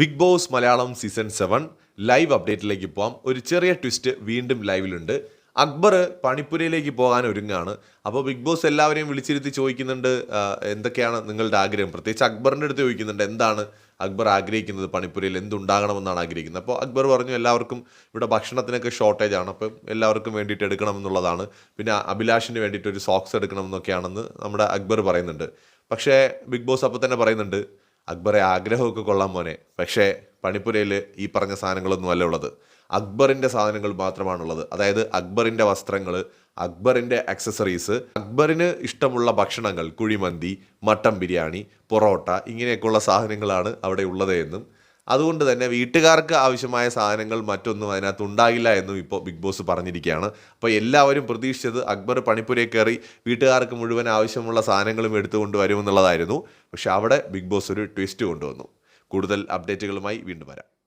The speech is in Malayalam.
Bigg Boss Malayalam season seven live അപ്ഡേറ്റിലേക്ക് പോവാം. ഒരു ചെറിയ ട്വിസ്റ്റ് വീണ്ടും ലൈവിലുണ്ട്. അക്ബർ പണിപ്പുരയിലേക്ക് പോകാൻ ഒരുങ്ങാണ്. അപ്പോൾ ബിഗ് ബോസ് എല്ലാവരെയും വിളിച്ചിരുത്തി ചോദിക്കുന്നുണ്ട് എന്തൊക്കെയാണ് നിങ്ങളുടെ ആഗ്രഹം? പ്രത്യേകിച്ച് അക്ബറിന്റെ അടുത്ത് ചോദിക്കുന്നുണ്ട് എന്താണ് അക്ബർ ആഗ്രഹിക്കുന്നത് പണിപ്പുരയിൽ? എന്തുണ്ടാകണമെന്നാണ് ആഗ്രഹിക്കുന്നത്? അപ്പോൾ അക്ബർ പറഞ്ഞു എല്ലാവർക്കും ഇവിടെ ഭക്ഷണത്തിനൊക്കെ ഷോർട്ടേജ് ആണ്. അപ്പം എല്ലാവർക്കും വേണ്ടിയിട്ട് എടുക്കണമെന്നുള്ളതാണ്. പിന്നെ അഭിലാഷിന് വേണ്ടിയിട്ട് ഒരു സോക്സ് എടുക്കണം എന്നൊക്കെയാണെന്ന് നമ്മുടെ അക്ബർ പറയുന്നുണ്ട്. പക്ഷേ ബിഗ് ബോസ് അപ്പോൾ തന്നെ പറയുന്നുണ്ട് അക്ബറെ ആഗ്രഹമൊക്കെ കൊള്ളാൻ മോനെ. പക്ഷേ പണിപ്പുരയിൽ ഈ പറഞ്ഞ സാധനങ്ങളൊന്നും അല്ല ഉള്ളത്. അക്ബറിന്റെ സാധനങ്ങൾ മാത്രമാണുള്ളത്. അതായത് അക്ബറിന്റെ വസ്ത്രങ്ങൾ അക്ബറിന്റെ അക്സസറീസ് അക്ബറിന് ഇഷ്ടമുള്ള ഭക്ഷണങ്ങൾ കുഴിമന്തി മട്ടൻ ബിരിയാണി പൊറോട്ട ഇങ്ങനെയൊക്കെയുള്ള സാധനങ്ങളാണ് അവിടെ ഉള്ളത് എന്നും അതുകൊണ്ട് തന്നെ വീട്ടുകാർക്ക് ആവശ്യമായ സാധനങ്ങൾ മറ്റൊന്നും അതിനകത്ത് ഉണ്ടാകില്ല എന്നും ഇപ്പോൾ ബിഗ് ബോസ് പറഞ്ഞിരിക്കുകയാണ്. അപ്പോൾ എല്ലാവരും പ്രതീക്ഷിച്ചത് അക്ബർ പണിപ്പുരയിൽ കയറി വീട്ടുകാർക്ക് മുഴുവൻ ആവശ്യമുള്ള സാധനങ്ങളും എടുത്തുകൊണ്ട് വരുമെന്നുള്ളതായിരുന്നു. പക്ഷെ അവിടെ ബിഗ് ബോസ് ഒരു ട്വിസ്റ്റ് കൊണ്ടുവന്നു. കൂടുതൽ അപ്ഡേറ്റുകളുമായി വീണ്ടും വരാം.